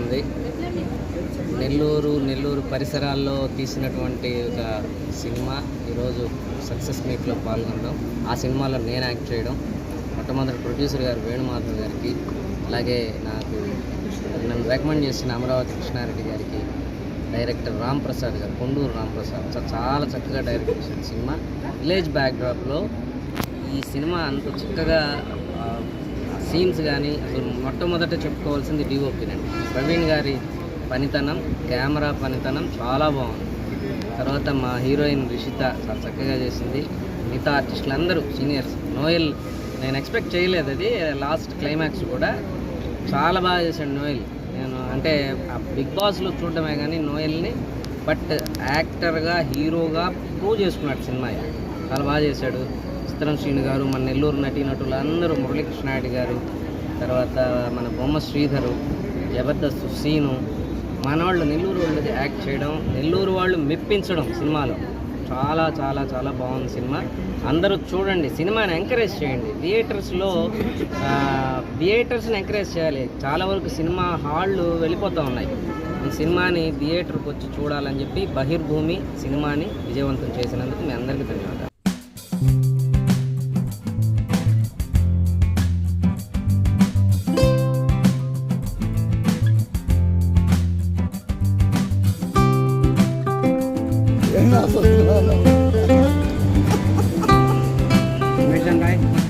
ఉంది. నెల్లూరు నెల్లూరు పరిసరాల్లో తీసినటువంటి ఒక సినిమా ఈరోజు సక్సెస్ మీట్లో పాల్గొనడం. ఆ సినిమాలో నేను యాక్ట్ చేయడం. మొట్టమొదటి ప్రొడ్యూసర్ గారు వేణుమాధవ్ గారికి అలాగే నాకు నన్ను రికమెండ్ చేసిన అమరావతి కృష్ణారెడ్డి గారికి డైరెక్టర్ రామ్ ప్రసాద్ గారు కొండూరు రామ్ ప్రసాద్ చాలా చక్కగా డైరెక్ట్ చేసిన సినిమా. విలేజ్ బ్యాక్డ్రాప్లో ఈ సినిమా అంత చక్కగా సీన్స్ కానీ అసలు మొట్టమొదట చెప్పుకోవాల్సింది డిఓపినండి ప్రవీణ్ గారి పనితనం కెమెరా పనితనం చాలా బాగుంది. తర్వాత మా హీరోయిన్ రిషిత చాలా చక్కగా చేసింది. మిగతా ఆర్టిస్టులు అందరూ సీనియర్స్ నోయల్ నేను ఎక్స్పెక్ట్ చేయలేదు అది. లాస్ట్ క్లైమాక్స్ కూడా చాలా బాగా చేశాడు నోయల్. నేను అంటే ఆ బిగ్ బాస్లో చూడడమే కానీ నోయల్ని బట్ యాక్టర్గా హీరోగా ప్రూవ్ చేసుకున్నాడు సినిమా. చాలా బాగా చేశాడు. చిత్రం శ్రీను గారు మన నెల్లూరు నటీనటులు అందరూ మురళీకృష్ణారెడ్డి గారు తర్వాత మన బొమ్మ శ్రీధరు జబర్దస్త్ సీను మనవాళ్ళు నెల్లూరు వాళ్ళది యాక్ట్ చేయడం నెల్లూరు వాళ్ళు మెప్పించడం సినిమాలో. చాలా చాలా చాలా బాగుంది సినిమా. అందరూ చూడండి సినిమాని ఎంకరేజ్ చేయండి. థియేటర్స్లో థియేటర్స్ని ఎంకరేజ్ చేయాలి. చాలా వరకు సినిమా హాళ్ళు వెళ్ళిపోతూ ఉన్నాయి. ఈ సినిమాని థియేటర్కి వచ్చి చూడాలని చెప్పి బహిర్భూమి సినిమాని విజయవంతం చేసినందుకు మీ అందరికీ ధన్యవాదాలు. Nasa sila lang. Wait lang kayo.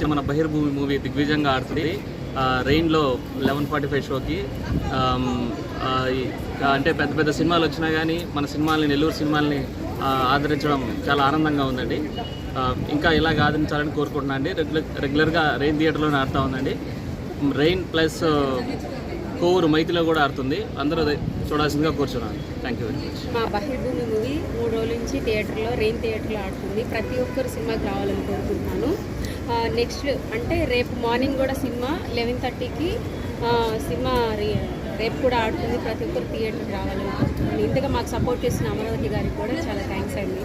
నుంచి మన బహిర్భూమి మూవీ దిగ్విజయంగా ఆడుతుంది. రెయిన్లో లెవెన్ ఫార్టీ ఫైవ్ షోకి అంటే పెద్ద పెద్ద సినిమాలు వచ్చినా కానీ మన సినిమాల్ని నెల్లూరు సినిమాల్ని ఆదరించడం చాలా ఆనందంగా ఉందండి. ఇంకా ఇలాగ ఆదరించాలని కోరుకుంటున్నాను అండి. రెగ్యులర్ రెగ్యులర్గా రెయిన్ థియేటర్లోనే ఆడుతూ ఉందండి. రెయిన్ ప్లస్ కోవూరు మైతిలో కూడా ఆడుతుంది. అందరూ చూడాల్సిందిగా కూర్చున్నాను. థ్యాంక్ యూ వెరీ మచ్ మా బహిర్భూమి మూవీ మూడు రోజుల నుంచి థియేటర్లో రెయిన్ థియేటర్లో ఆడుతుంది. ప్రతి ఒక్కరు సినిమాకి రావాలని కోరుకుంటున్నాను. నెక్స్ట్ అంటే రేపు మార్నింగ్ కూడా సినిమా లెవెన్ థర్టీకి సినిమా రేపు కూడా ఆడుతుంది. ప్రతి ఒక్కరు థియేటర్కి రావాలని కోరుకుంటున్నాను ఇంతగా మాకు సపోర్ట్ చేసిన అమరావతి గారికి కూడా చాలా థ్యాంక్స్ అండి.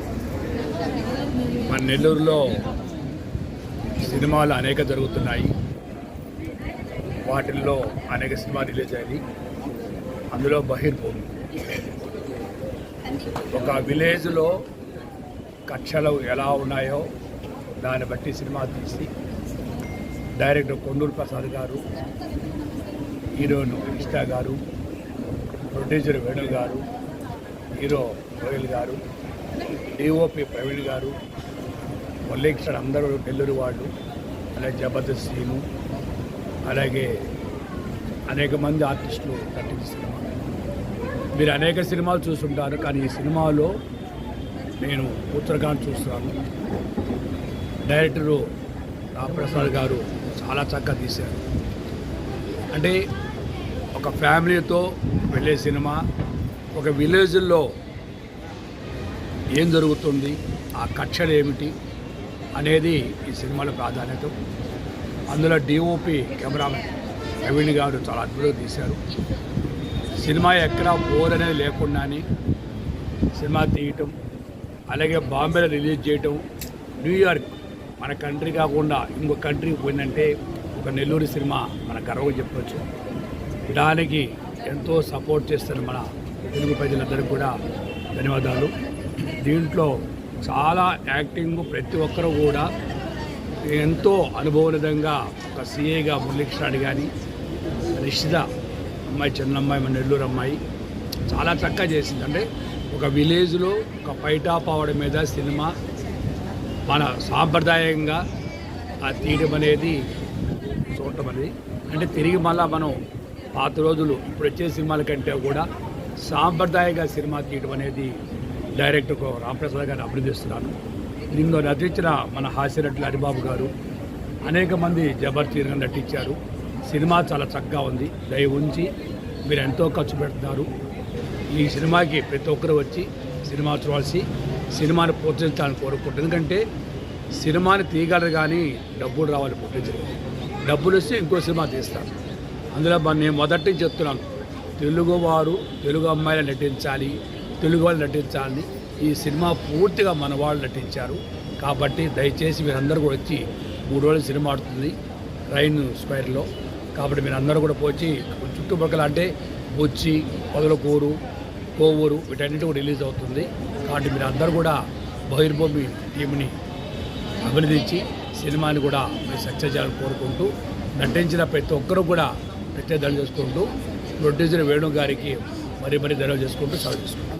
మన నెల్లూరులో సినిమాలు అనేక జరుగుతున్నాయి. వాటిల్లో అనేక సినిమా రిలీజ్ అయ్యాయి. అందులో బహిర్భూమి. ఒక విలేజ్లో కక్షలు ఎలా ఉన్నాయో దాన్ని బట్టి సినిమా తీసి డైరెక్టర్ కొండూరు ప్రసాద్ గారు హీరోయిన్ ఇష్టా గారు ప్రొడ్యూసర్ వేణు గారు హీరో గోయల్ గారు డిఓపి ప్రవీణ్ గారు మురళీకృష్ణ అందరూ నెల్లూరు వాళ్ళు అలాగే జబర్దస్త్ సీను అలాగే అనేక మంది ఆర్టిస్టులు నటించిన సినిమా. మీరు అనేక సినిమాలు చూస్తుంటారు కానీ ఈ సినిమాలో నేను ఉత్తరాఖండ్ చూస్తున్నాను. డైరెక్టరు రామప్రసాద్ గారు చాలా చక్కగా తీశారు. అంటే ఒక ఫ్యామిలీతో వెళ్ళే సినిమా ఒక విలేజ్లో ఏం జరుగుతుంది ఆ కక్షలు ఏమిటి అనేది ఈ సినిమాలో ప్రాధాన్యత. అందులో డిఓపి కెమెరామెన్ ప్రవీణ్ గారు చాలా అద్భుతంగా తీశారు. సినిమా ఎక్కడా బోర్ అనేది లేకుండానే సినిమా తీయటం అలాగే బాంబేలో రిలీజ్ చేయటం న్యూయార్క్ మన కంట్రీ కాకుండా ఇంకో కంట్రీకి పోయిందంటే ఒక నెల్లూరు సినిమా మన గర్వంగా చెప్పవచ్చు దానికి ఎంతో సపోర్ట్ చేస్తున్న మన తెలుగు ప్రజలందరికీ కూడా ధన్యవాదాలు. దీంట్లో చాలా యాక్టింగ్ ప్రతి ఒక్కరూ కూడా ఎంతో అనుభవనిధంగా ఒక సీఏగా మురళీకృష్ణాడు కానీ నిశ్చిత అమ్మాయి చిన్న అమ్మాయి మన నెల్లూరు అమ్మాయి చాలా చక్కగా చేసింది. అంటే ఒక విలేజ్లో ఒక పైటా పావడ మీద సినిమా మన సాంప్రదాయంగా ఆ తీయడం అనేది చూడటం అనేది. అంటే తిరిగి మళ్ళా మనం పాత రోజులు ఇప్పుడు వచ్చే సినిమాల కంటే కూడా సాంప్రదాయంగా సినిమా తీయడం అనేది డైరెక్టర్ రామప్రసాద్ గారిని అభినందిస్తున్నాను. దీనిలో నటించిన మన హాస్యనటులు హరిబాబు గారు అనేక మంది జబర్దస్త్గా నటించారు. సినిమా చాలా చక్కగా ఉంది. దయ ఉంచి మీరు ఎంతో ఖర్చు పెడుతున్నారు. ఈ సినిమాకి ప్రతి ఒక్కరు వచ్చి సినిమా చూడాల్సి సినిమాని ప్రోత్సహించాలని కోరుకుంటుంది. ఎందుకంటే సినిమాని తీయగలరు కానీ డబ్బులు రావాలి పుట్టించరు డబ్బులు వస్తే ఇంకో సినిమా తీస్తాను అందులో నేను మొదటి నుంచి చెప్తున్నాను. తెలుగువారు తెలుగు అమ్మాయిలు నటించాలి తెలుగు వాళ్ళు నటించాలని ఈ సినిమా పూర్తిగా మన వాళ్ళు నటించారు. కాబట్టి దయచేసి మీరందరూ కూడా వచ్చి మూడు రోజులు సినిమా ఆడుతుంది రైన్ స్క్వేర్లో. కాబట్టి మీరు కూడా పోచి చుట్టుపక్కల అంటే బొచ్చి పొదలకూరు కోవూరు వీటన్నిటి కూడా రిలీజ్ అవుతుంది. కాబట్టి మీరు అందరూ కూడా బహిర్భూమి టీంని అభినందించి సినిమాని కూడా మీరు సక్సెస్ చేయాలని కోరుకుంటూ నటించిన ప్రతి ఒక్కరూ కూడా ప్రత్యేక చేసుకుంటూ ప్రొడ్యూసర్ వేణు గారికి మరీ మరీ ధన్యవాదాలు చేసుకుంటూ సెలవు చేసుకుంటాం